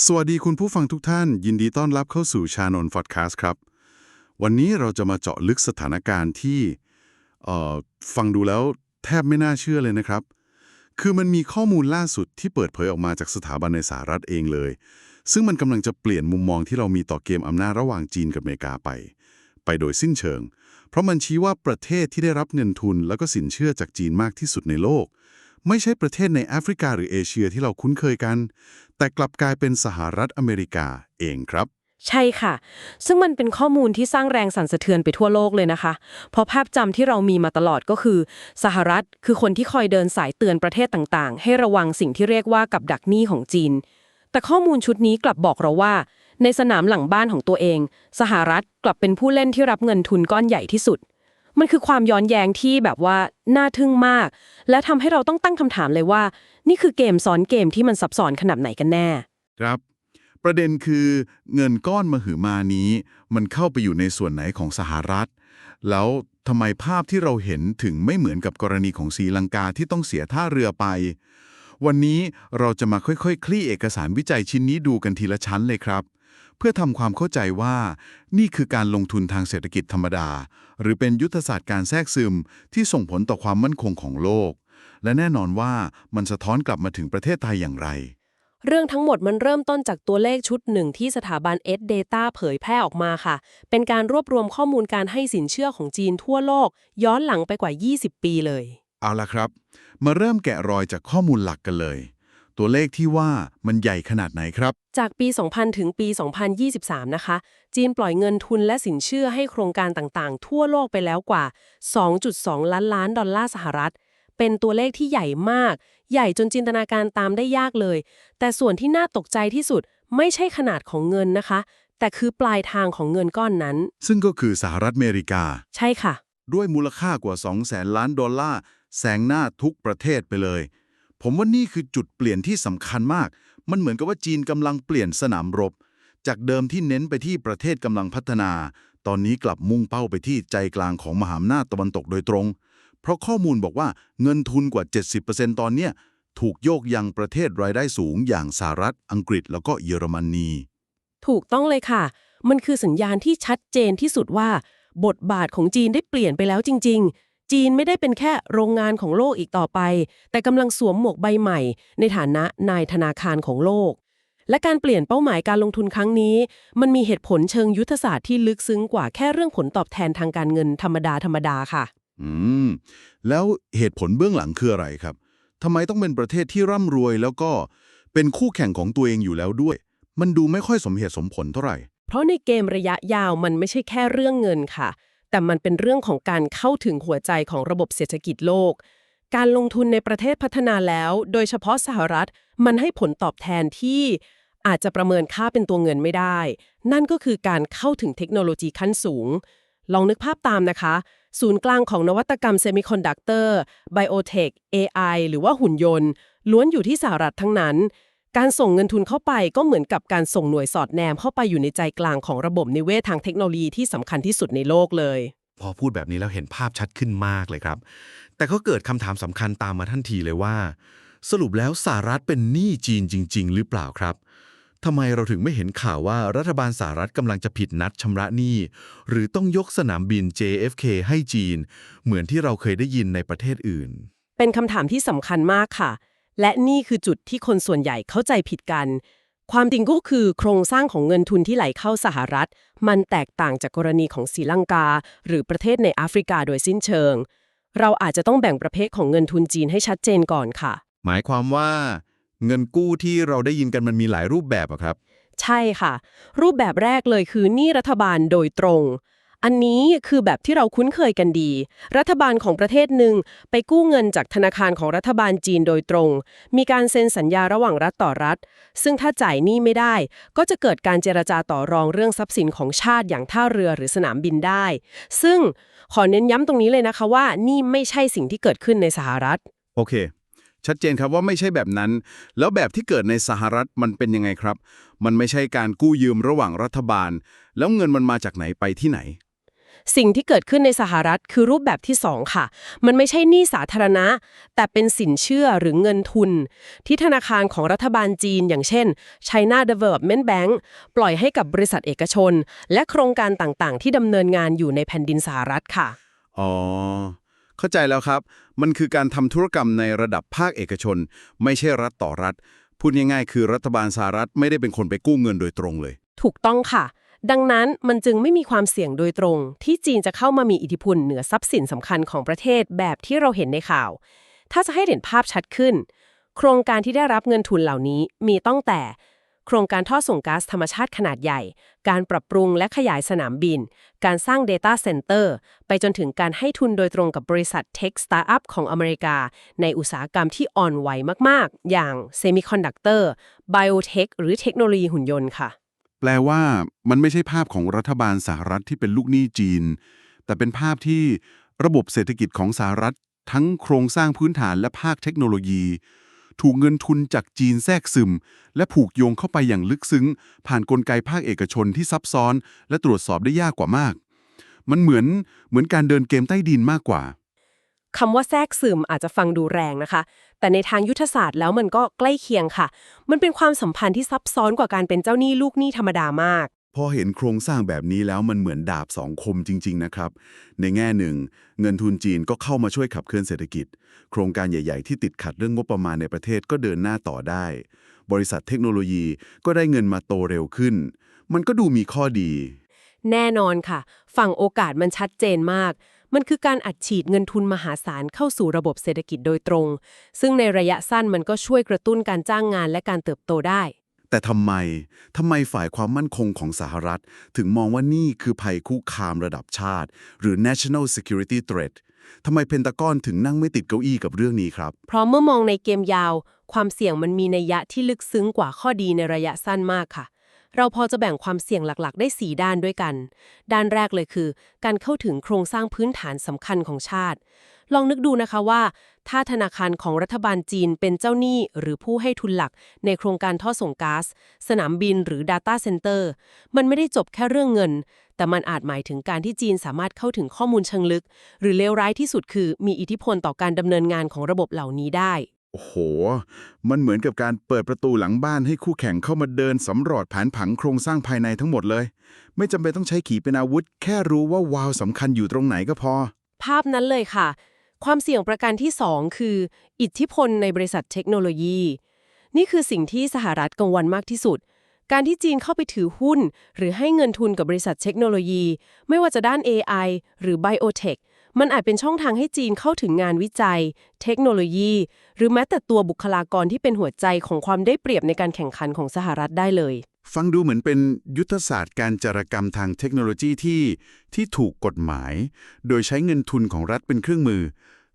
สวัสดีคุณผู้ฟังทุกท่าน ยินดีต้อนรับเข้าสู่ชานนฟอดแคสต์ครับ วันนี้เราจะมาเจาะลึกสถานการณ์ที่ฟังดูแล้วแทบไม่น่าเชื่อเลยนะครับ คือมันมีข้อมูลล่าสุดที่เปิดเผยออกมาจากสถาบันในสหรัฐเองเลย ซึ่งมันกำลังจะเปลี่ยนมุมมองที่เรามีต่อเกมอำนาจระหว่างจีนกับอเมริกาไป ไปโดยสิ้นเชิง เพราะมันชี้ว่าประเทศที่ได้รับเงินทุน แล้วก็สินเชื่อจากจีนมากที่สุดในโลก ไม่ใช่ประเทศในแอฟริกาหรือเอเชียที่เราคุ้นเคยกัน แต่กลับกลายเป็นสหรัฐอเมริกาเองครับ ใช่ค่ะ ซึ่งมันเป็นข้อมูลที่สร้างแรงสั่นสะเทือนไปทั่วโลกเลยนะคะ เพราะภาพจำที่เรามีมาตลอดก็คือ สหรัฐคือคนที่คอยเดินสายเตือนประเทศต่างๆ ให้ระวังสิ่งที่เรียกว่ากับดักหนี้ของจีน แต่ข้อมูลชุดนี้กลับบอกเราว่า ในสนามหลังบ้านของตัวเอง สหรัฐกลับเป็นผู้เล่นที่รับเงินทุนก้อนใหญ่ที่สุด มันคือความย้อนแย้งที่แบบว่าน่าทึ่งมาก และทำให้เราต้องตั้งคำถามเลยว่า นี่คือเกมซ้อนเกมที่มันซับซ้อนขนาดไหนกันแน่ ครับ ประเด็นคือเงินก้อนมหึมานี้ มันเข้าไปอยู่ในส่วนไหนของสหรัฐ แล้วทำไมภาพที่เราเห็นถึงไม่เหมือนกับกรณีของศรีลังกาที่ต้องเสียท่าเรือไป วันนี้เราจะมาค่อยๆคคลี่เอกสารวิจัยชิ้นนี้ดูกันทีละชั้นเลยครับ พื่อทำความเข้าใจว่านี่คือการลงทุนทางเศรษฐกิจธรรมดา หรือเป็นยุทธศาสตร์การแทรกซึมที่ส่งผลต่อความมั่นคงของโลก และแน่นอนว่ามันสะท้อนกลับมาถึงประเทศไทยอย่างไร เรื่องทั้งหมดมันเริ่มต้นจากตัวเลขชุดหนึ่งที่สถาบัน S Data เผยแพร่ออกมาค่ะ เป็นการรวบรวมข้อมูลการให้สินเชื่อของจีนทั่วโลก ย้อนหลังไปกว่า 20 ปีเลย เอาละครับ มาเริ่มแกะรอยจากข้อมูลหลักกันเลย ตัวเลขที่ว่ามันใหญ่ขนาดไหนครับ จากปี 2000 ถึงปี 2023 นะคะ จีนปล่อยเงินทุนและสินเชื่อให้โครงการต่างๆ ทั่วโลกไปแล้วกว่า 2.2 ล้านล้านดอลลาร์สหรัฐ เป็นตัวเลขที่ใหญ่มาก ใหญ่จนจินตนาการตามได้ยากเลย แต่ส่วนที่น่าตกใจที่สุดไม่ใช่ขนาดของเงินนะคะ แต่คือปลายทางของเงินก้อนนั้น ซึ่งก็คือสหรัฐอเมริกา ใช่ค่ะ ด้วยมูลค่ากว่า 2 0 0แสนล้านดอลลาร์แซงหน้าทุกประเทศไปเลย ผมว่านี่คือจุดเปลี่ยนที่สำคัญมาก มันเหมือนกับว่าจีนกำลังเปลี่ยนสนามรบ จากเดิมที่เน้นไปที่ประเทศกำลังพัฒนา ตอนนี้กลับมุ่งเป้าไปที่ใจกลางของมหาอำนาจตะวันตกโดยตรง เพราะข้อมูลบอกว่าเงินทุนกว่า 70%ตอนเนี้ยถูกโยกยังประเทศรายได้สูง อย่างสหรัฐ อังกฤษ แล้วก็เยอรมนี ถูกต้องเลยค่ะ มันคือสัญญาณที่ชัดเจนที่สุดว่า บทบาทของจีนได้เปลี่ยนไปแล้วจริง ๆ จีนไม่ได้เป็นแค่โรงงานของโลกอีกต่อไป แต่กำลังสวมหมวกใบใหม่ ในฐานะนายธนาคารของโลก และการเปลี่ยนเป้าหมายการลงทุนครั้งนี้ มันมีเหตุผลเชิงยุทธศาสตร์ที่ลึกซึ้งกว่าแค่เรื่องผลตอบแทนทางการเงินธรรมดาธรรมดาค่ะ อืม แล้วเหตุผลเบื้องหลังคืออะไรครับทำไมต้องเป็นประเทศที่ร่ำรวยแล้วก็เป็นคู่แข่งของตัวเองอยู่แล้วด้วย มันดูไม่ค่อยสมเหตุสมผลเท่าไหร่ เพราะในเกมระยะยาวมันไม่ใช่แค่เรื่องเงินค่ะ แต่มันเป็นเรื่องของการเข้าถึงหัวใจของระบบเศรษฐกิจโลก การลงทุนในประเทศพัฒนาแล้ว โดยเฉพาะสหรัฐ มันให้ผลตอบแทนที่อาจจะประเมินค่าเป็นตัวเงินไม่ได้ นั่นก็คือการเข้าถึงเทคโนโลยีขั้นสูง ลองนึกภาพตามนะคะ ศูนย์กลางของนวัตกรรมเซมิคอนดักเตอร์ ไบโอเทค AI หรือว่าหุ่นยนต์ ล้วนอยู่ที่สหรัฐทั้งนั้น การส่งเงินทุนเข้าไปก็เหมือนกับการส่งหน่วยสอดแนมเข้าไปอยู่ในใจกลางของระบบนิเวศทางเทคโนโลยีที่สำคัญที่สุดในโลกเลย พอพูดแบบนี้แล้วเห็นภาพชัดขึ้นมากเลยครับ แต่ก็เกิดคำถามสำคัญตามมาทันทีเลยว่า สรุปแล้วสหรัฐเป็นหนี้จีนจริง ๆ หรือเปล่าครับทำไมเราถึงไม่เห็นข่าวว่ารัฐบาลสหรัฐกำลังจะผิดนัดชำระหนี้ หรือต้องยกสนามบิน JFK ให้จีน เหมือนที่เราเคยได้ยินในประเทศอื่น เป็นคำถามที่สำคัญมากค่ะ และนี่คือจุดที่คนส่วนใหญ่เข้าใจผิดกัน ความจริงก็คือโครงสร้างของเงินทุนที่ไหลเข้าสหรัฐ มันแตกต่างจากกรณีของศรีลังกา หรือประเทศในแอฟริกาโดยสิ้นเชิง เราอาจจะต้องแบ่งประเภทของเงินทุนจีนให้ชัดเจนก่อนค่ะ หมายความว่า เงินกู้ที่เราได้ยินกันมันมีหลายรูปแบบอะครับ ใช่ค่ะ รูปแบบแรกเลยคือหนี้รัฐบาลโดยตรง อันนี้คือแบบที่เราคุ้นเคยกันดี รัฐบาลของประเทศหนึ่งไปกู้เงินจากธนาคารของรัฐบาลจีนโดยตรง มีการเซ็นสัญญาระหว่างรัฐต่อรัฐ ซึ่งถ้าจ่ายหนี้ไม่ได้ ก็จะเกิดการเจรจาต่อรองเรื่องทรัพย์สินของชาติอย่างท่าเรือหรือสนามบินได้ ซึ่งขอเน้นย้ำตรงนี้เลยนะคะว่านี่ไม่ใช่สิ่งที่เกิดขึ้นในสหรัฐ โอเค ชัดเจนครับว่าไม่ใช่แบบนั้น แล้วแบบที่เกิดในสหรัฐมันเป็นยังไงครับ มันไม่ใช่การกู้ยืมระหว่างรัฐบาล แล้วเงินมันมาจากไหนไปที่ไหน สิ่งที่เกิดขึ้นในสหรัฐคือรูปแบบที่ 2 ค่ะ มันไม่ใช่หนี้สาธารณะ แต่เป็นสินเชื่อหรือเงินทุน ที่ธนาคารของรัฐบาลจีน อย่างเช่น China Development Bank ปล่อยให้กับบริษัทเอกชน และโครงการต่างๆ ที่ดำเนินงานอยู่ในแผ่นดินสหรัฐค่ะ อ๋อ เข้าใจแล้วครับ มันคือการทำธุรกรรมในระดับภาคเอกชน ไม่ใช่รัฐต่อรัฐ พูดง่ายๆ คือรัฐบาลสหรัฐไม่ได้เป็นคนไปกู้เงินโดยตรงเลย ถูกต้องค่ะ ดังนั้นมันจึงไม่มีความเสี่ยงโดยตรง ที่จีนจะเข้ามามีอิทธิพลเหนือทรัพย์สินสำคัญของประเทศแบบที่เราเห็นในข่าว ถ้าจะให้เห็นภาพชัดขึ้น โครงการที่ได้รับเงินทุนเหล่านี้มีตั้งแต่ โครงการท่อส่งก๊าซธรรมชาติขนาดใหญ่ การปรับปรุงและขยายสนามบิน การสร้าง Data Center ไปจนถึงการให้ทุนโดยตรงกับบริษัทเทคสตาร์อัพของอเมริกา ในอุตสาหกรรมที่อ่อนไหวมาก ๆ อย่างเซมิคอนดักเตอร์ไบโอเทคหรือเทคโนโลยีหุ่นยนต์ค่ะ แปลว่ามันไม่ใช่ภาพของรัฐบาลสหรัฐที่เป็นลูกหนี้จีน แต่เป็นภาพที่ระบบเศรษฐกิจของสหรัฐ ทั้งโครงสร้างพื้นฐานและภาคเทคโนโลยี ถูกเงินทุนจากจีนแทรกซึม และผูกโยงเข้าไปอย่างลึกซึ้ง ผ่านนกลไกภาคเอกชนที่ซับซ้อน และตรวจสอบได้ยากกว่ามาก มันเหมือนเหมือนการเดินเกมใต้ดินมากกว่า คำว่าแทรกซึมอาจจะฟังดูแรงนะคะ แต่ในทางยุทธศาสตร์แล้วมันก็ใกล้เคียงค่ะ มันเป็นความสัมพันธ์ที่ซับซ้อนกว่าการเป็นเจ้าหนี้ลูกหนี้ธรรมดามาก พอเห็นโครงสร้างแบบนี้แล้วมันเหมือนดาบสองคมจริง ๆ นะครับ ในแง่หนึ่ง เงินทุนจีนก็เข้ามาช่วยขับเคลื่อนเศรษฐกิจ โครงการใหญ่ ๆ ที่ติดขัดเรื่องงบประมาณในประเทศก็เดินหน้าต่อได้ บริษัทเทคโนโลยีก็ได้เงินมาโตเร็วขึ้น มันก็ดูมีข้อดี แน่นอนค่ะ ฝั่งโอกาสมันชัดเจนมาก มันคือการอัดฉีดเงินทุนมหาศาลเข้าสู่ระบบเศรษฐกิจโดยตรง ซึ่งในระยะสั้นมันก็ช่วยกระตุ้นการจ้างงานและการเติบโตได้ แต่ทำไมทำไมฝ่ายความมั่นคงของสหรัฐ ถึงมองว่านี่คือภัยคุกคามระดับชาติ หรือ national security threat ทำไมเพนตากอนถึงนั่งไม่ติดเก้าอี้กับเรื่องนี้ครับ เพราะเมื่อมองในเกมยาว ความเสี่ยงมันมีนัยยะที่ลึกซึ้งกว่าข้อดีในระยะสั้นมากค่ะ เราพอจะแบ่งความเสี่ยงหลักๆ ได้ 4 ด้านด้วยกัน ด้านแรกเลยคือ การเข้าถึงโครงสร้างพื้นฐานสำคัญของชาติ ลองนึกดูนะคะว่า ถ้าธนาคารของรัฐบาลจีนเป็นเจ้าหนี้หรือผู้ให้ทุนหลัก ในโครงการท่อส่งก๊าซสนามบินหรือ Data Center มันไม่ได้จบแค่เรื่องเงิน แต่มันอาจหมายถึงการที่จีนสามารถเข้าถึงข้อมูลเชิงลึก หรือเลวร้ายที่สุดคือ มีอิทธิพลต่อการดำเนินงานของระบบเหล่านี้ได้ โอ้โห มันเหมือนกับการเปิดประตูหลังบ้านให้คู่แข่งเข้ามาเดินสำรวจแผนผังโครงสร้างภายในทั้งหมดเลย ไม่จำเป็นต้องใช้ขีปเป็นอาวุธ แค่รู้ว่าวาวสำคัญอยู่ตรงไหนก็พอ ภาพนั้นเลยค่ะ ความเสี่ยงประการที่ 2 คือ อิทธิพลในบริษัทเทคโนโลยี นี่คือสิ่งที่สหรัฐกังวลมากที่สุด การที่จีนเข้าไปถือหุ้น หรือให้เงินทุนกับบริษัทเทคโนโลยี ไม่ว่าจะด้าน AI หรือ Biotech มันอาจเป็นช่องทางให้จีนเข้าถึงงานวิจัย เทคโนโลยี หรือแม้แต่ตัวบุคลากรที่เป็นหัวใจของความได้เปรียบในการแข่งขันของสหรัฐได้เลย ฟังดูเหมือนเป็นยุทธศาสตร์การจารกรรมทางเทคโนโลยีที่ที่ถูกกฎหมาย โดยใช้เงินทุนของรัฐเป็นเครื่องมือ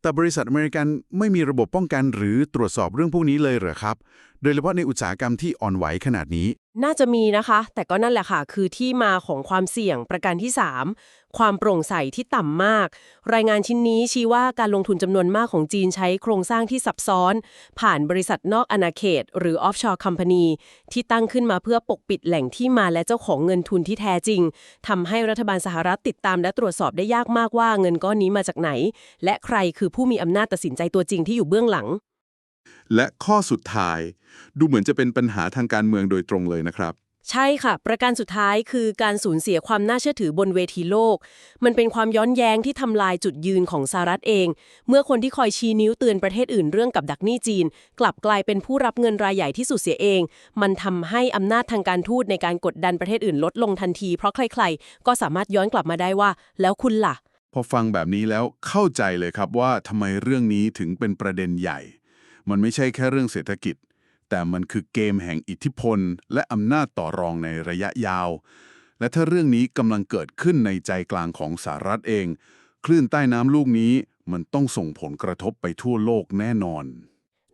แต่บริษัทอเมริกันไม่มีระบบป้องกันหรือตรวจสอบเรื่องพวกนี้เลยเหรอครับ โดยเฉพาะในอุตสาหกรรมที่อ่อนไหวขนาดนี้ น่าจะมีนะคะ แต่ก็นั่นแหละค่ะ คือที่มาของความเสี่ยงประการที่ 3 ความโปร่งใสที่ต่ำมาก รายงานชิ้นนี้ชี้ว่าการลงทุนจำนวนมากของจีนใช้โครงสร้างที่ซับซ้อน ผ่านบริษัทนอกอาณาเขต หรือ offshore company ที่ตั้งขึ้นมาเพื่อปกปิดแหล่งที่มาและเจ้าของเงินทุนที่แท้จริงทำให้รัฐบาลสหรัฐติดตามและตรวจสอบได้ยากมากว่าเงินก้อนนี้มาจากไหน และใครคือผู้มีอำนาจตัดสินใจตัวจริงที่อยู่เบื้องหลัง และข้อสุดท้ายดูเหมือนจะเป็นปัญหาทางการเมืองโดยตรงเลยนะครับ ใช่ค่ะ ประการสุดท้ายคือการสูญเสียความน่าเชื่อถือบนเวทีโลก มันเป็นความย้อนแย้งที่ทำลายจุดยืนของสหรัฐเอง เมื่อคนที่คอยชี้นิ้วเตือนประเทศอื่นเรื่องกับดักหนี้จีน กลับกลายเป็นผู้รับเงินรายใหญ่ที่สุดเสียเอง มันทำให้อำนาจทางการทูตในการกดดันประเทศอื่นลดลงทันที เพราะใครๆ ก็สามารถย้อนกลับมาได้ว่า แล้วคุณล่ะ พอฟังแบบนี้แล้วเข้าใจเลยครับว่าทำไมเรื่องนี้ถึงเป็นประเด็นใหญ่ มันไม่ใช่แค่เรื่องเศรษฐกิจ แต่มันคือเกมแห่งอิทธิพล และอำนาจต่อรองในระยะยาว และถ้าเรื่องนี้กำลังเกิดขึ้นในใจกลางของสหรัฐเอง คลื่นใต้น้ำลูกนี้มันต้องส่งผลกระทบไปทั่วโลกแน่นอน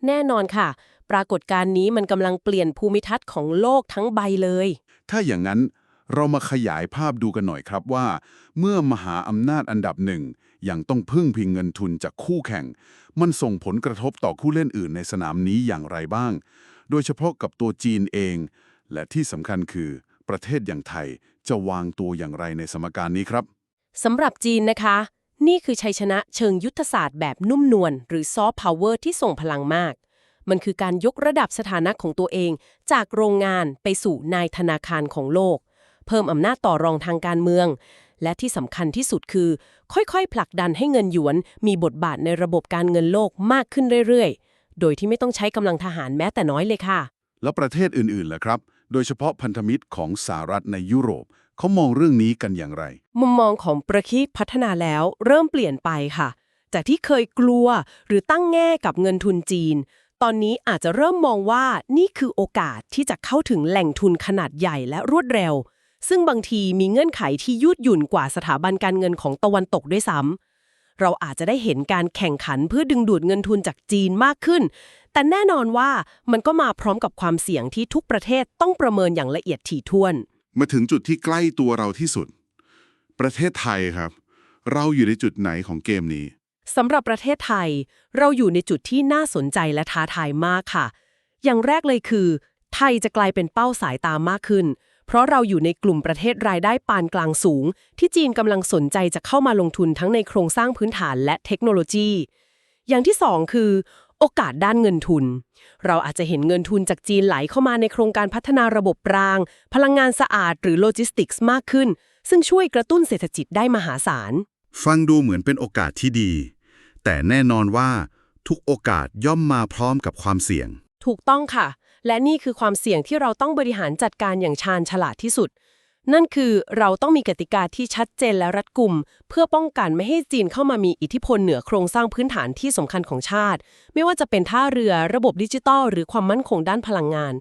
แน่นอนค่ะ ปรากฏการณ์นี้มันกำลังเปลี่ยนภูมิทัศน์ของโลกทั้งใบเลย ถ้าอย่างนั้นเรามาขยายภาพดูกันหน่อยครับว่า เมื่อมหาอำนาจอันดับหนึ่งยังต้องพึ่งพิงเงินทุนจากคู่แข่ง มันส่งผลกระทบต่อคู่เล่นอื่นในสนามนี้อย่างไรบ้าง โดยเฉพาะกับตัวจีนเอง และที่สำคัญคือประเทศอย่างไทยจะวางตัวอย่างไรในสมการนี้ครับสำหรับจีนนะคะ นี่คือชัยชนะเชิงยุทธศาสตร์แบบนุ่มนวลหรือซอฟต์พาวเวอร์ที่ส่งพลังมาก มันคือการยกระดับสถานะของตัวเอง จากโรงงานไปสู่นายธนาคารของโลก เพิ่มอำนาจต่อรองทางการเมือง และที่สำคัญที่สุดคือ ค่อยๆ ผลักดันให้เงินหยวน มีบทบาทในระบบการเงินโลกมากขึ้นเรื่อยๆ โดยที่ไม่ต้องใช้กำลังทหารแม้แต่น้อยเลยค่ะ แล้วประเทศอื่นๆล่ะครับ โดยเฉพาะพันธมิตรของสหรัฐในยุโรปเขามองเรื่องนี้กันอย่างไร มุมมองของประคีพัฒนาแล้วเริ่มเปลี่ยนไปค่ะ จากที่เคยกลัวหรือตั้งแง่กับเงินทุนจีน ตอนนี้อาจจะเริ่มมองว่านี่คือโอกาสที่จะเข้าถึงแหล่งทุนขนาดใหญ่และรวดเร็ว ซึ่งบางทีมีเงื่อนไขที่ยืดหยุ่นกว่าสถาบันการเงินของตะวันตกด้วยซ้ำเราอาจจะได้เห็นการแข่งขันเพื่อดึงดูดเงินทุนจากจีนมากขึ้น แต่แน่นอนว่ามันก็มาพร้อมกับความเสี่ยงที่ทุกประเทศต้องประเมินอย่างละเอียดถี่ถ้วน มาถึงจุดที่ใกล้ตัวเราที่สุด ประเทศไทยครับ เราอยู่ในจุดไหนของเกมนี้สำหรับประเทศไทย เราอยู่ในจุดที่น่าสนใจและท้าทายมากค่ะ อย่างแรกเลยคือ ไทยจะกลายเป็นเป้าสายตามากขึ้น เพราะเราอยู่ในกลุ่มประเทศรายได้ปานกลางสูง ที่จีนกำลังสนใจจะเข้ามาลงทุนทั้งในโครงสร้างพื้นฐานและเทคโนโลยี อย่างที่สองคือ โอกาสด้านเงินทุน เราอาจจะเห็นเงินทุนจากจีนไหลเข้ามาในโครงการพัฒนาระบบราง พลังงานสะอาดหรือโลจิสติกส์มากขึ้น ซึ่งช่วยกระตุ้นเศรษฐกิจได้มหาศาล ฟังดูเหมือนเป็นโอกาสที่ดี แต่แน่นอนว่าทุกโอกาสย่อมมาพร้อมกับความเสี่ยง ถูกต้องค่ะ และนี่คือความเสี่ยงที่เราต้องบริหารจัดการอย่างชาญฉลาดที่สุด นั่นคือเราต้องมีกติกาที่ชัดเจนและรัดกุม เพื่อป้องกันไม่ให้จีนเข้ามามีอิทธิพลเหนือโครงสร้างพื้นฐานที่สำคัญของชาติ ไม่ว่าจะเป็นท่าเรือระบบดิจิทัลหรือความมั่นคงด้านพลังงาน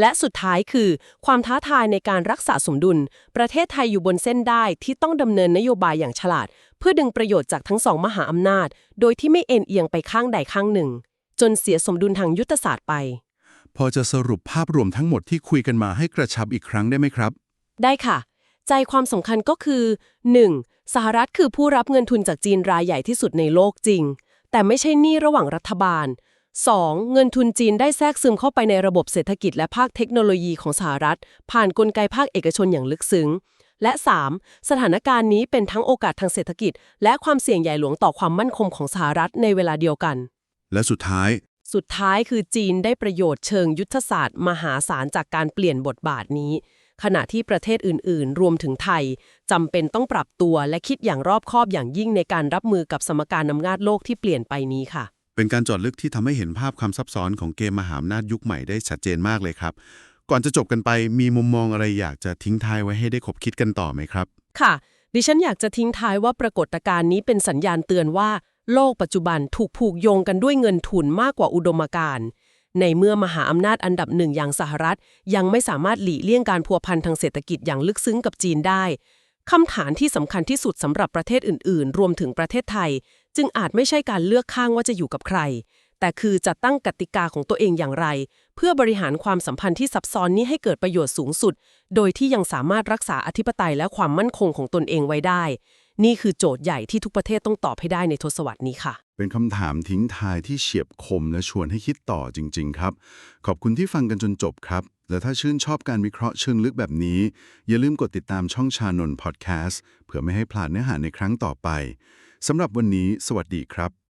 และสุดท้ายคือ ความท้าทายในการรักษาสมดุล ประเทศไทยอยู่บนเส้นได้ที่ต้องดำเนินนโยบายอย่างฉลาด เพื่อดึงประโยชน์จากทั้งสองมหาอำนาจ โดยที่ไม่เอ็นเอียงไปข้างใดข้างหนึ่ง จนเสียสมดุลทางยุทธศาสตร์ไป พอจะสรุปภาพรวมทั้งหมดที่คุยกันมาให้กระชับอีกครั้งได้ไหมครับ ได้ค่ะ ใจความสำคัญก็คือ 1. สหรัฐคือผู้รับเงินทุนจากจีนรายใหญ่ที่สุดในโลกจริง แต่ไม่ใช่หนี้ระหว่างรัฐบาล 2. เงินทุนจีนได้แทรกซึมเข้าไปในระบบเศรษฐกิจและภาคเทคโนโลยีของสหรัฐ ผ่านนกลไกภาคเอกชนอย่างลึกซึ้ง และ 3. สถานการณ์นี้เป็นทั้งโอกาสทางเศรษฐกิจ และความเสี่ยงใหญ่หลวงต่อความมั่นคงของสหรัฐในเวลาเดียวกัน และสุดท้าย สุดท้ายคือจีนได้ประโยชน์เชิงยุทธศาสตร์ มหาศาลจากการเปลี่ยนบทบาทนี้ ขณะที่ประเทศอื่น ๆ รวมถึงไทยจำเป็นต้องปรับตัวและคิดอย่างรอบคอบอย่างยิ่งในการรับมือกับสมการอำนาจโลกที่เปลี่ยนไปนี้ค่ะ เป็นการเจอดลึกที่ทำให้เห็นภาพความซับซ้อนของเกมมหาอำนาจยุคใหม่ได้ชัดเจนมากเลยครับ ก่อนจะจบกันไปมีมุมมองอะไรอยากจะทิ้งท้ายไว้ให้ได้คบคิดกันต่อไหมครับ ค่ะ ดิฉันอยากจะทิ้งท้ายว่าปรากฏการณ์นี้เป็นสัญญาณเตือนว่า โลกปัจจุบันถูกผูกโยงกันด้วยเงินทุนมากกว่าอุดมการณ์ ในเมื่อมหาอำนาจอันดับหนึ่งอย่างสหรัฐ ยังไม่สามารถหลีกเลี่ยงการพัวพันทางเศรษฐกิจอย่างลึกซึ้งกับจีนได้คำถามที่สำคัญที่สุดสำหรับประเทศอื่น ๆ รวมถึงประเทศไทย จึงอาจไม่ใช่การเลือกข้างว่าจะอยู่กับใคร แต่คือจะตั้งกติกาของตัวเองอย่างไร เพื่อบริหารความสัมพันธ์ที่ซับซ้อนนี้ให้เกิดประโยชน์สูงสุด โดยที่ยังสามารถรักษาอธิปไตยและความมั่นคงของตนเองไว้ได้ นี่คือโจทย์ใหญ่ที่ทุกประเทศต้องตอบให้ได้ในทศวรรษนี้ค่ะ เป็นคำถามทิ้งท้ายที่เฉียบคมและชวนให้คิดต่อจริง ๆ ครับ ขอบคุณที่ฟังกันจนจบครับ และถ้าชื่นชอบการวิเคราะห์เชิงลึกแบบนี้ อย่าลืมกดติดตามช่องชานนพอดแคสต์เพื่อไม่ให้พลาดเนื้อหาในครั้งต่อไปสำหรับวันนี้ สวัสดีครับ